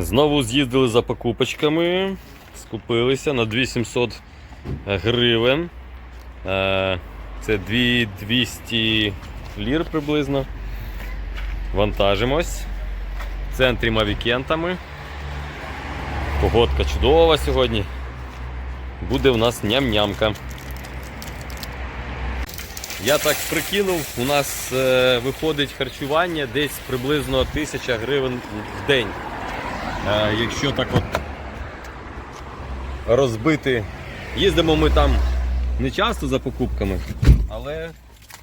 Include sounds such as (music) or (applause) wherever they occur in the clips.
Знову з'їздили за покупочками, скупилися на 2700 гривень. Е, Це 2200 лір приблизно. Вантажимось. В центрі мавікентами. Погодка чудова сьогодні. Буде в нас ням-нямка. Я так прикинув, у нас е, виходить харчування десь приблизно 1000 гривень в день. Е, якщо так от розбити. Їздимо ми там не часто за покупками, але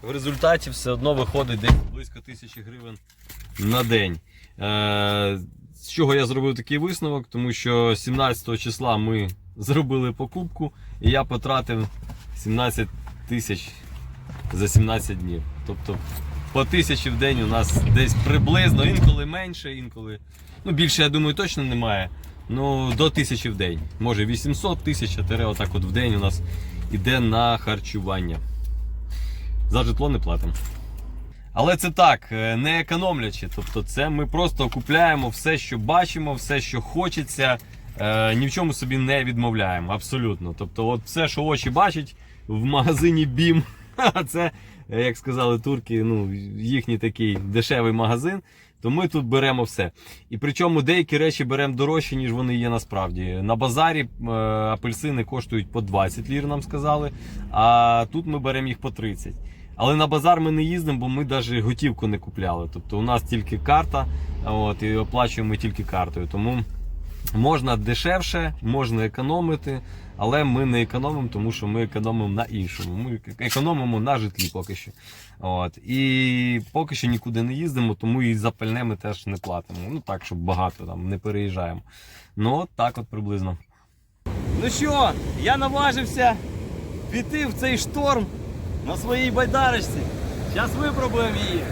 в результаті все одно виходить десь близько 1000 гривень на день. Е, з чого я зробив такий висновок? Тому що 17 числа ми зробили покупку і я потратив 17 тисяч за 17 днів. Тобто по тисячі в день у нас десь приблизно, інколи менше, інколи. Ну, більше, я думаю, точно немає. Ну, до тисячі в день. Може 800 тисяч, отак от в день у нас іде на харчування. За житло не платимо. Але це так, е, не економлячи. Тобто, це ми просто купляємо все, що бачимо, все, що хочеться. Е, ні в чому собі не відмовляємо. Абсолютно. Тобто, от все, що очі бачать в магазині BIM, (laughs) це, як сказали турки, ну, їхній такий дешевий магазин. То ми тут беремо все. І причому деякі речі беремо дорожче, ніж вони є насправді. На базарі е, апельсини коштують по 20 лір, нам сказали, а тут ми беремо їх по 30. Але на базар ми не їздимо, бо ми навіть готівку не купляли. Тобто у нас тільки карта, от, і оплачуємо тільки картою. Тому можна дешевше, можна економити, але ми не економимо, тому що ми економимо на іншому. Ми економимо на житлі поки що. От. І поки що нікуди не їздимо, тому і за пальне ми теж не платимо. Ну так, щоб багато там не переїжджаємо. Ну, от так от приблизно. Ну що, я наважився піти в цей шторм на своїй байдарочці. Зараз випробуємо її.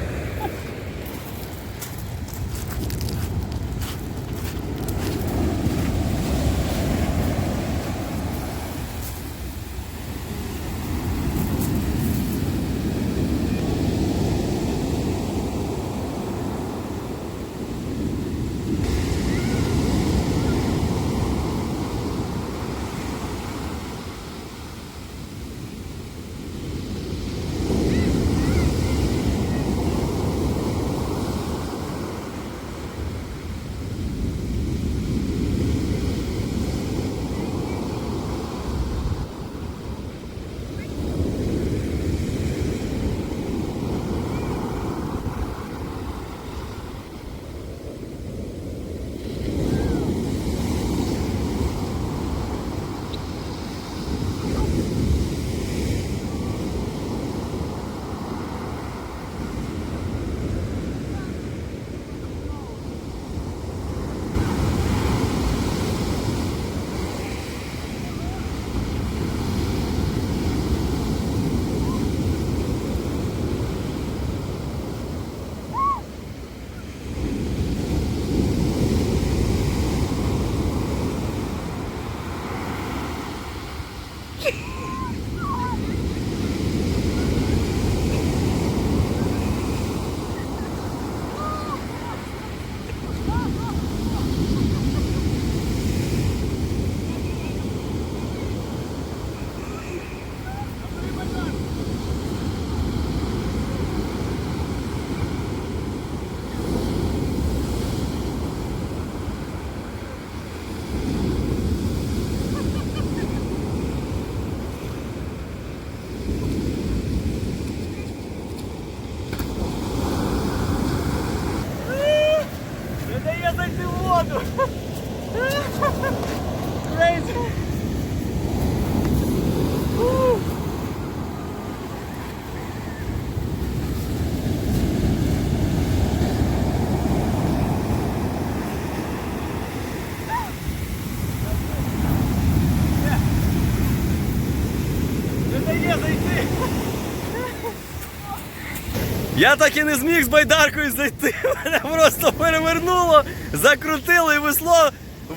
Я так і не зміг з байдаркою зайти. (laughs) Мене просто перевернуло, закрутило і весло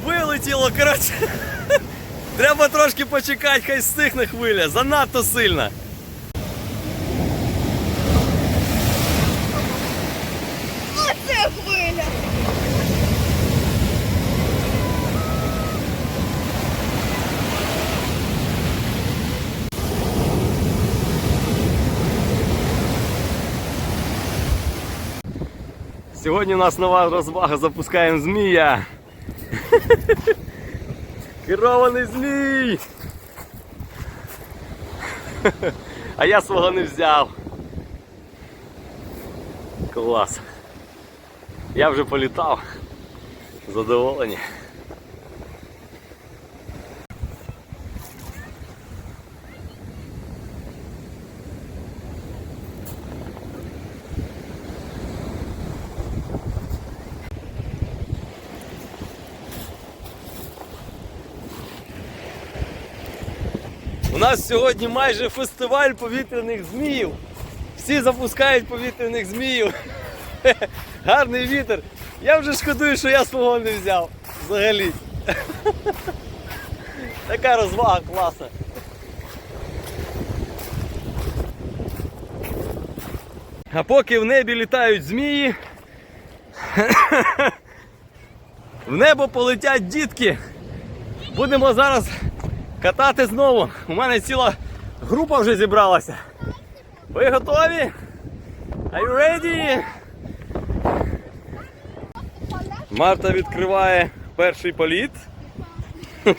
вилетіло. Коротше, (laughs) треба трошки почекати, хай стихне хвиля. Занадто сильна. Сьогодні у нас нова розвага, запускаємо змія. (laughs) Керований змій! (laughs) А я свого не взяв. Клас. Я вже політав. Задоволені. Нас сьогодні майже фестиваль повітряних зміїв. Всі запускають повітряних зміїв. (laughs) Гарний вітер. Я вже шкодую, що я свого не взяв. Взагалі. (laughs) Така розвага класна. А поки в небі літають змії, (coughs) в небо полетять дітки. Будемо зараз катати знову. У мене ціла група вже зібралася. Ви готові? Are you ready? Марта відкриває перший політ. (laughs)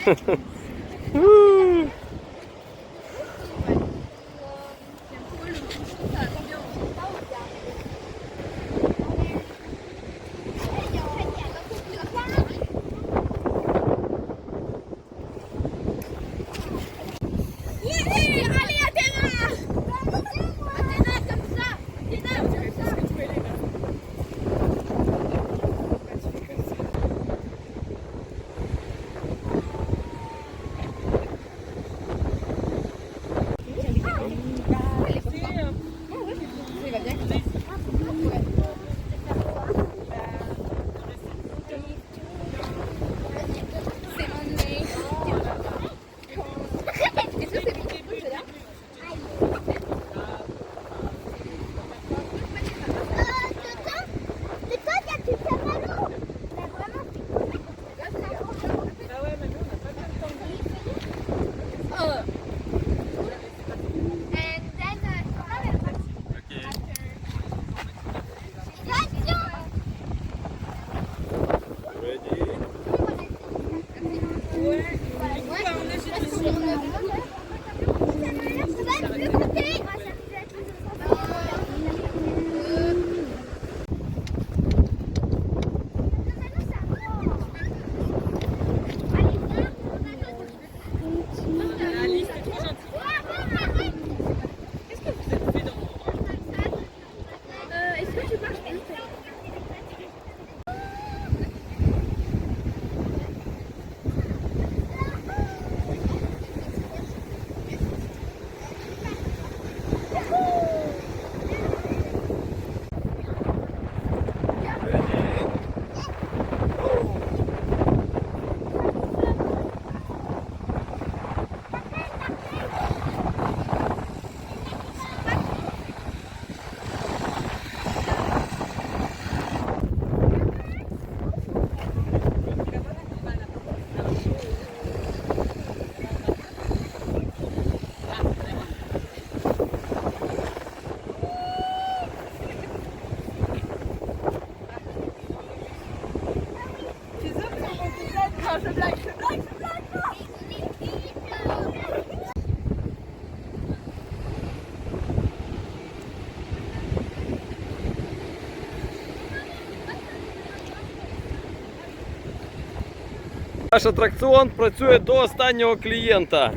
Наш атракціон працює до останнього клієнта.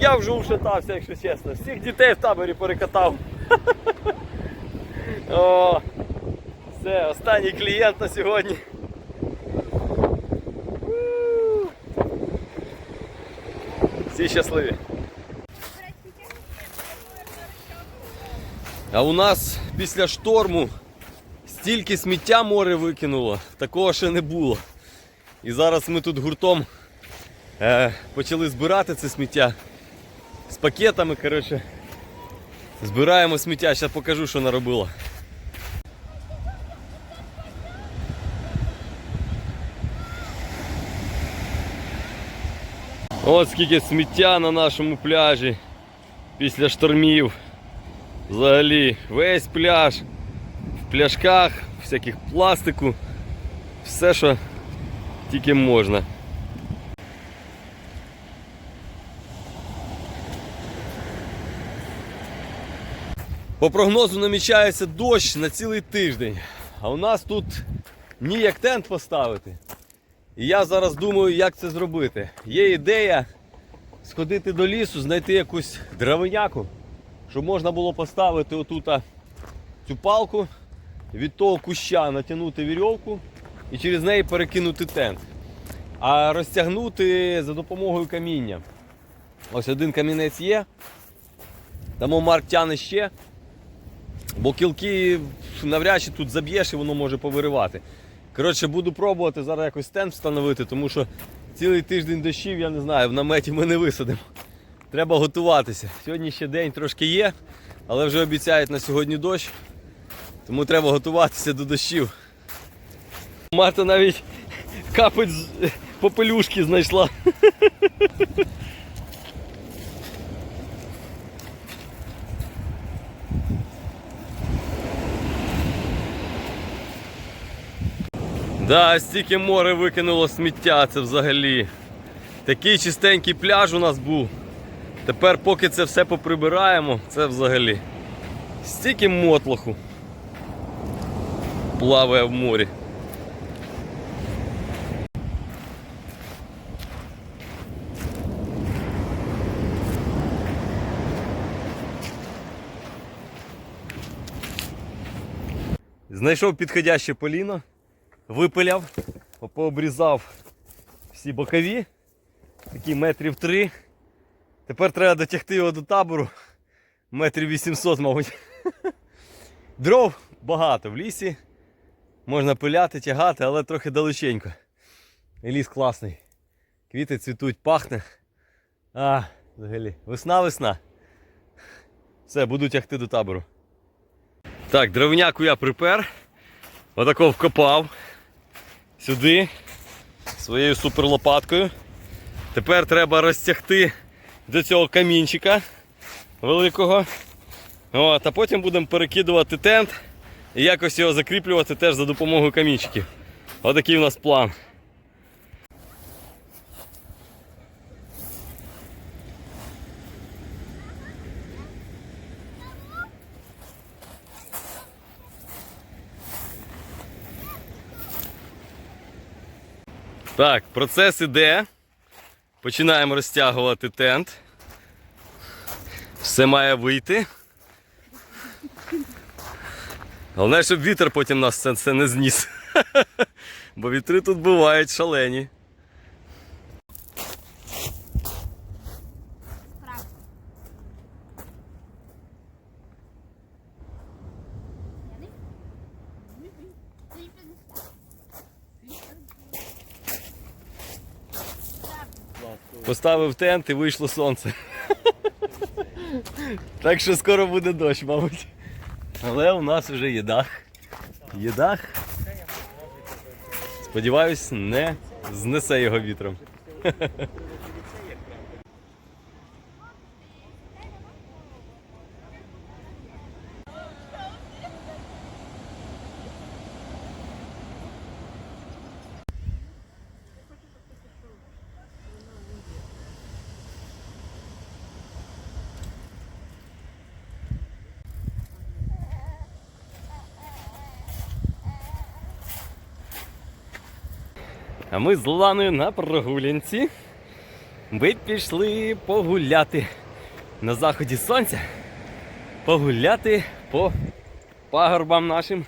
Я вже ушатався, якщо чесно. Всіх дітей в таборі перекатав. (laughs) О, все, останній клієнт на сьогодні. Всі щасливі. А у нас після шторму стільки сміття море викинуло, такого ще не було. І зараз ми тут гуртом е, почали збирати це сміття з пакетами. Коротше, збираємо сміття, зараз покажу, що наробило. От скільки сміття на нашому пляжі після штормів. Взагалі, весь пляж в пляшках, всяких пластику, все, що тільки можна. По прогнозу намічається дощ на цілий тиждень. А у нас тут ніяк тент поставити. І я зараз думаю, як це зробити. Є ідея сходити до лісу, знайти якусь дровиняку, щоб можна було поставити отут цю палку, від того куща натягнути вірьовку і через неї перекинути тент. А розтягнути за допомогою каміння. Ось один камінець є. Тому Марк тяне ще. Бо кілки навряд чи тут заб'єш і воно може повиривати. Коротше, буду пробувати зараз якось стенд встановити, тому що цілий тиждень дощів, я не знаю, в наметі ми не висадимо. Треба готуватися. Сьогодні ще день трошки є, але вже обіцяють на сьогодні дощ. Тому треба готуватися до дощів. Марта навіть капець попелюшки знайшла. Да, стільки море викинуло сміття, це взагалі. Такий чистенький пляж у нас був. Тепер, поки це все поприбираємо, це взагалі. Стільки мотлоху плаває в морі. Знайшов підходяще поліно, випиляв, пообрізав всі бокові, такі метрів три. Тепер треба дотягти його до табору. Метрів 800, мабуть. (laughs) Дров багато в лісі. Можна пиляти, тягати, але трохи далеченько. І ліс класний. Квіти цвітуть, пахне. А, взагалі. Весна, весна. Все, буду тягти до табору. Так, дровняку я припер. Отако вкопав сюди своєю суперлопаткою. Тепер треба розтягти до цього камінчика великого. От, а потім будемо перекидувати тент і якось його закріплювати теж за допомогою камінчиків. Отакий у нас план. Так, процес іде. Починаємо розтягувати тент. Все має вийти. Головне, щоб вітер потім нас це, не зніс. (laughs) Бо вітри тут бувають шалені. Поставив тент і вийшло сонце. Так що скоро буде дощ, мабуть. Але у нас вже є дах. Є дах. Сподіваюсь, не знесе його вітром. А ми з Ланою на прогулянці. Ми пішли погуляти на заході сонця. Погуляти по пагорбам нашим,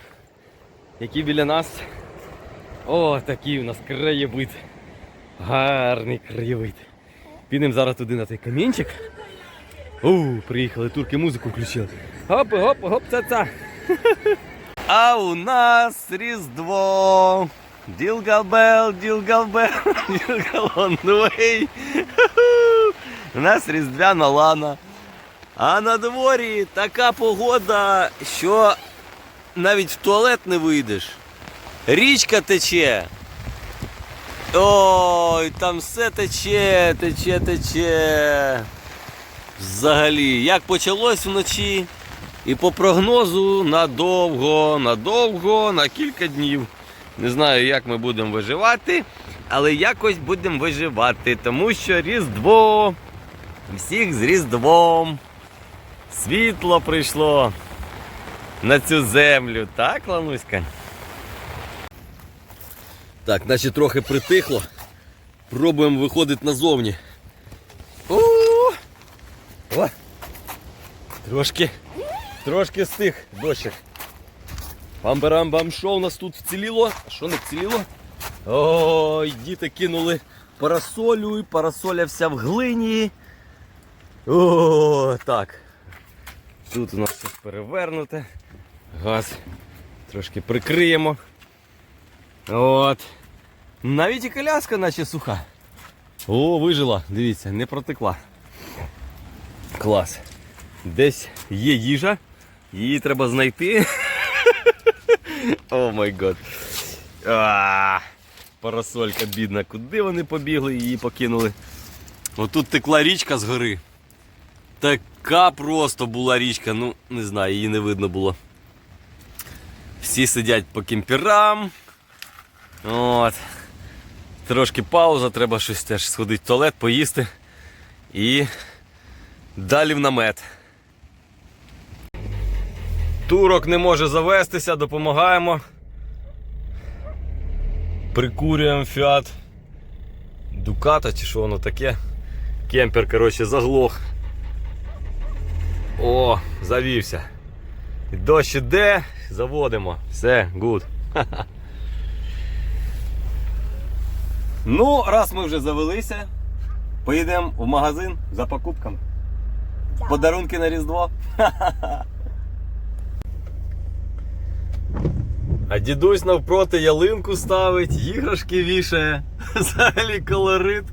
які біля нас. О, такий у нас краєвид. Гарний краєвид. Підемо зараз туди на той камінчик. У, приїхали турки, музику включили. Гоп, гоп, гоп, ца ца (laughs) А у нас Різдво. Ділгалбел, ділгалбел, (laughs) ділгалонвей. (laughs) У нас різдвяна лана. А на дворі така погода, що навіть в туалет не вийдеш. Річка тече. Ой, там все тече, тече, тече. Взагалі, як почалось вночі, І по прогнозу надовго, надовго, на кілька днів. Не знаю, як ми будемо виживати, але якось будемо виживати, тому що Різдво. Всіх з Різдвом. Світло прийшло на цю землю, так, Лануська? Так, наче трохи притихло. Пробуємо виходити назовні. О! О! Трошки, трошки стих дощик. Бам-барам-бам, що у нас тут вціліло? Що не вціліло? Ой, діти кинули парасолю, і парасоля вся в глині. О, так. Тут у нас щось перевернуте. Газ трошки прикриємо. От. Навіть і коляска наче суха. О, вижила, дивіться, не протекла. Клас. Десь є їжа, її треба знайти. (laughs) О май год. Парасолька бідна, куди вони побігли, її покинули. Отут текла річка з гори. Така просто була річка, ну не знаю, її не видно було. Всі сидять по кемперам. От. Трошки пауза, треба щось теж сходити в туалет, поїсти. І далі в намет. Турок не може завестися, допомагаємо. Прикурюємо фіат. Дуката чи що воно таке. Кемпер, коротше, заглох. О, завівся. Дощ іде, заводимо. Все, гуд. (laughs) Ну, раз ми вже завелися, поїдемо в магазин за покупками. Подарунки на Різдво. (laughs) А дідусь навпроти ялинку ставить, іграшки вішає. (laughs) Взагалі колорит.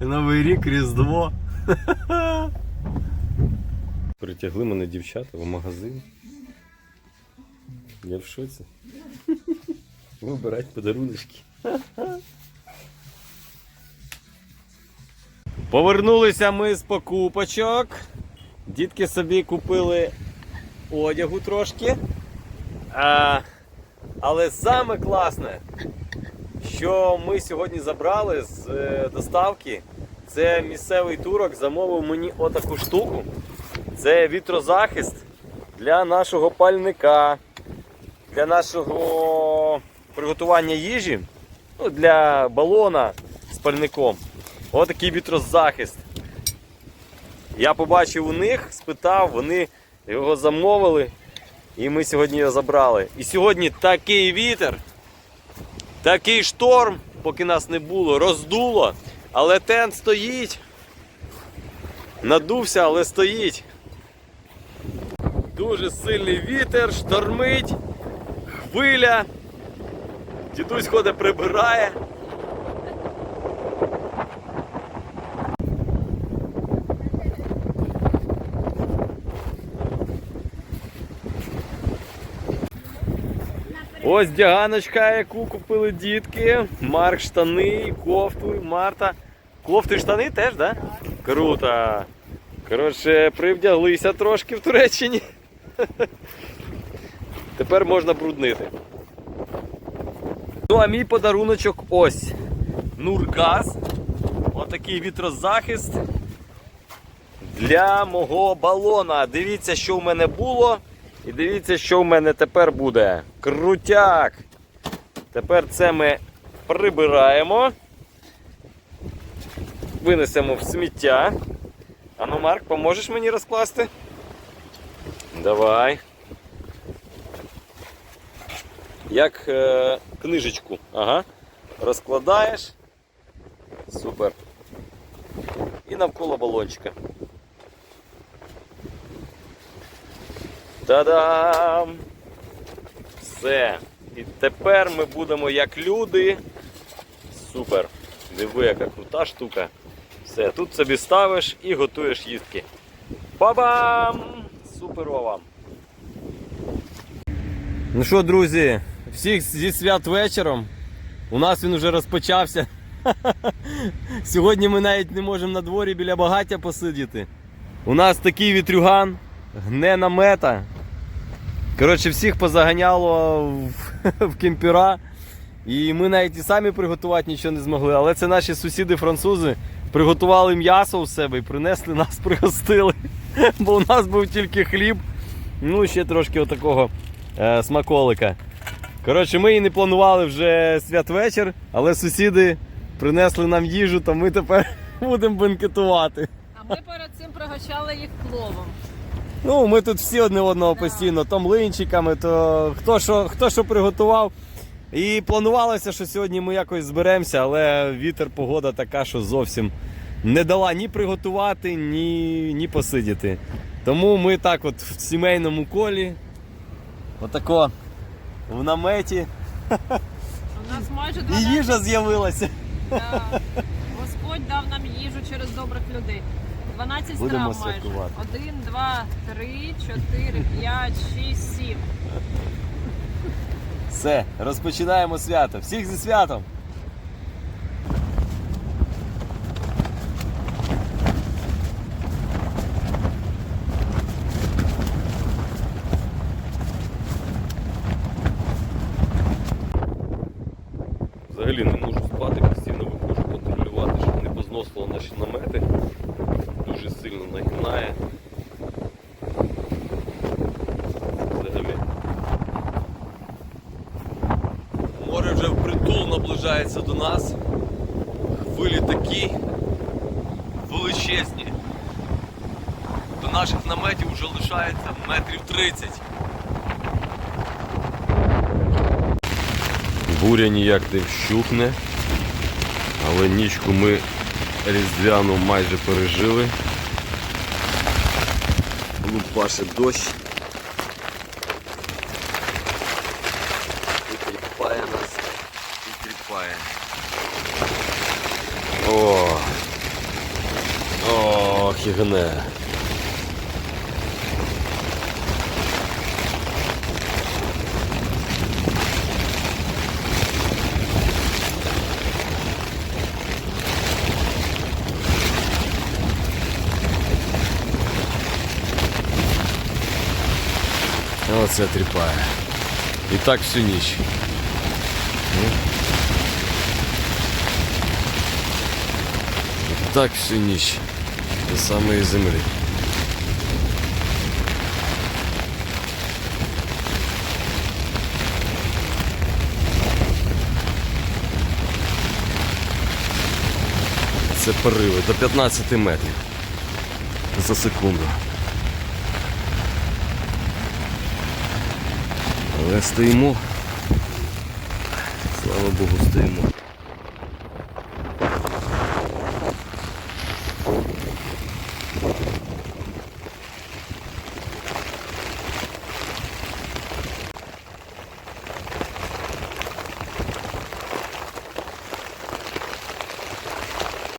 Новий рік, Різдво. (laughs) Притягли мене дівчата в магазин. Я в шоці. Вибирать подаруночки. (laughs) Повернулися ми з покупочок. Дітки собі купили одягу трошки. А, але саме класне, що ми сьогодні забрали з е, доставки, це місцевий турок замовив мені отаку штуку. Це вітрозахист для нашого пальника, для нашого приготування їжі, ну, для балона з пальником. Отакий вітрозахист. Я побачив у них, спитав, вони його замовили, і ми сьогодні його забрали. І сьогодні такий вітер, такий шторм, поки нас не було, роздуло, але тент стоїть. Надувся, але стоїть. Дуже сильний вітер, штормить, хвиля. Дідусь ходить, прибирає. Ось дяганочка, яку купили дітки. Марк штани, кофту, Марта. Кофти штани теж? Да? Круто. Коротше, привдяглися трошки в Туреччині. (laughs) Тепер можна бруднити. Ну, а мій подаруночок ось. Нургаз. Отакий вітрозахист для мого балона. Дивіться, що в мене було. І дивіться, що в мене тепер буде. Крутяк! Тепер це ми прибираємо. Винесемо в сміття. Ану, Марк, поможеш мені розкласти? Давай. Як е, книжечку. Ага. Розкладаєш. Супер. І навколо балончика. Та-дам! Все. І тепер ми будемо як люди. Супер. Диви, яка крута штука. Все, тут собі ставиш і готуєш їстки. Ба-бам! Суперова! Ну що, друзі, всіх зі свят вечором. У нас він вже розпочався. (laughs) Сьогодні ми навіть не можемо на дворі біля багаття посидіти. У нас такий вітрюган. гне намета. Коротше, всіх позаганяло в, (laughs) в кемпера. І ми навіть і самі приготувати нічого не змогли. Але це наші сусіди французи приготували м'ясо у себе і принесли нас, (laughs) пригостили. Бо у нас був тільки хліб. Ну, ще трошки отакого е, смаколика. Коротше, ми і не планували вже святвечір, але сусіди принесли нам їжу, то ми тепер (laughs) будемо бенкетувати. А ми перед цим пригощали їх пловом. Ну, ми тут всі одне одного постійно, то млинчиками, то хто що, хто що приготував. І планувалося, що сьогодні ми якось зберемося, але вітер, погода така, що зовсім не дала ні приготувати, ні, ні посидіти. Тому ми так от в сімейному колі, отако в наметі, У нас майже і їжа з'явилася. Да. Господь дав нам їжу через добрих людей. 12 Будемо страв майже. святкувати. 1, 2, 3, 4, 5, 6, 7. Все, розпочинаємо свято. Всіх зі святом! Взагалі не можу спати, постійно виходжу контролювати, щоб не позносило наші намети. Дуже сильно нагинає. Взагалі. Море вже впритул наближається до нас. Хвилі такі величезні. До наших наметів вже лишається метрів 30. Буря ніяк не вщухне, але нічку ми різдвяну майже пережили. Лупаше дощ. Ох, і гне. Оце тріпає. І так всю ніч. Ну. І так всю ніч. До самої землі. Це пориви до 15 метрів за секунду. Але стоїмо. Слава Богу, стоїмо.